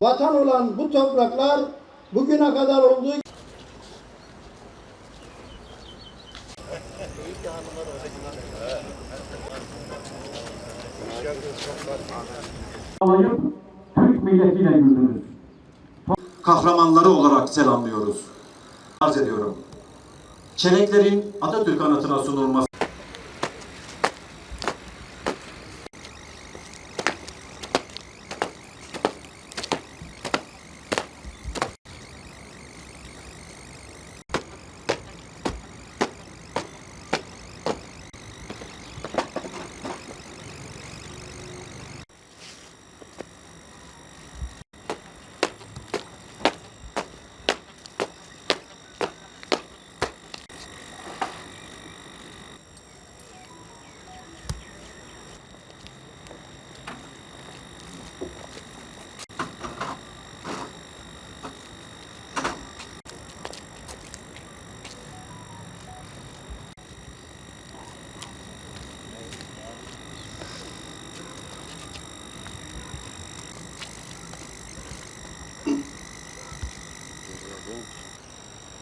Vatan olan bu topraklar bugüne kadar olduğu alayıp Türk milletiyle güldünüz. kahramanları olarak selamlıyoruz. Arz ediyorum. Çelenklerin Atatürk anıtına sunulması.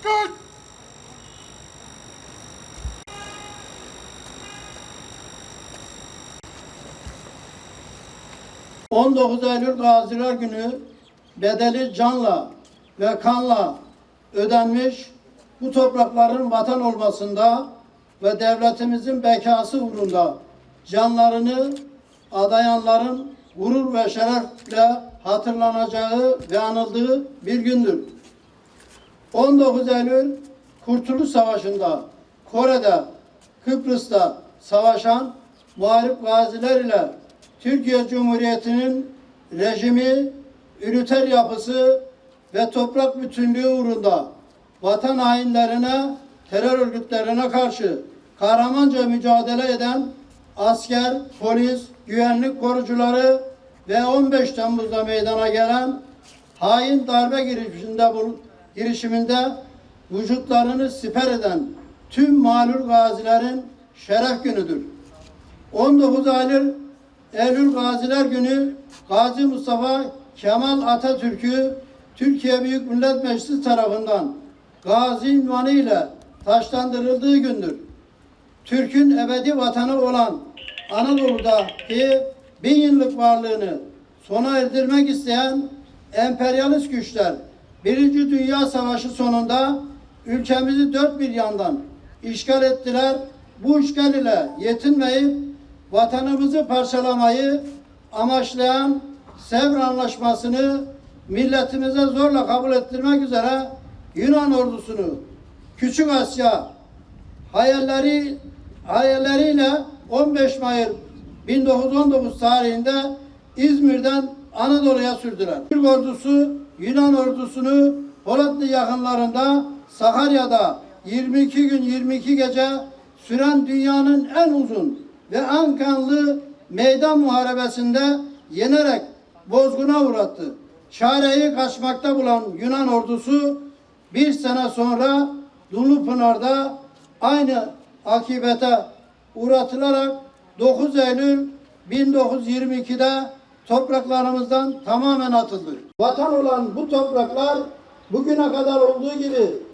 Hı. 19 Eylül Gaziler Günü bedeli canla ve kanla ödenmiş bu toprakların vatan olmasında ve devletimizin bekası uğrunda canlarını adayanların gurur ve şerefle hatırlanacağı ve anıldığı bir gündür. 19 Eylül Kurtuluş Savaşı'nda Kore'de, Kıbrıs'ta savaşan muharip gaziler ile Türkiye Cumhuriyeti'nin rejimi, üniter yapısı ve toprak bütünlüğü uğrunda vatan hainlerine, terör örgütlerine karşı kahramanca mücadele eden asker, polis, güvenlik korucuları ve 15 Temmuz'da meydana gelen hain darbe girişiminde bul- girişiminde vücutlarını siper eden tüm malul gazilerin şeref günüdür. 19 Eylül, Eylül Gaziler Günü Gazi Mustafa Kemal Atatürk'ü Türkiye Büyük Millet Meclisi tarafından Gazi ünvanı ile taşlandırıldığı gündür. Türk'ün ebedi vatanı olan Anadolu'daki bin yıllık varlığını sona erdirmek isteyen emperyalist güçler Birinci Dünya Savaşı sonunda ülkemizi dört bir yandan işgal ettiler. Bu işgal ile yetinmeyip vatanımızı parçalamayı amaçlayan Sevr Anlaşması'nı milletimize zorla kabul ettirmek üzere Yunan ordusunu Küçük Asya hayalleri hayalleriyle 15 Mayıs 1919 tarihinde İzmir'den Anadolu'ya sürdüler. Türk ordusu Yunan ordusunu Polatlı yakınlarında Sakarya'da 22 gün 22 gece süren dünyanın en uzun ve en kanlı meydan muharebesinde yenerek bozguna uğrattı. Çareyi kaçmakta bulan Yunan ordusu bir sene sonra Dumlupınar'da aynı akibete uğratılarak 9 Eylül 1922'de topraklarımızdan tamamen atıldı. Vatan olan bu topraklar bugüne kadar olduğu gibi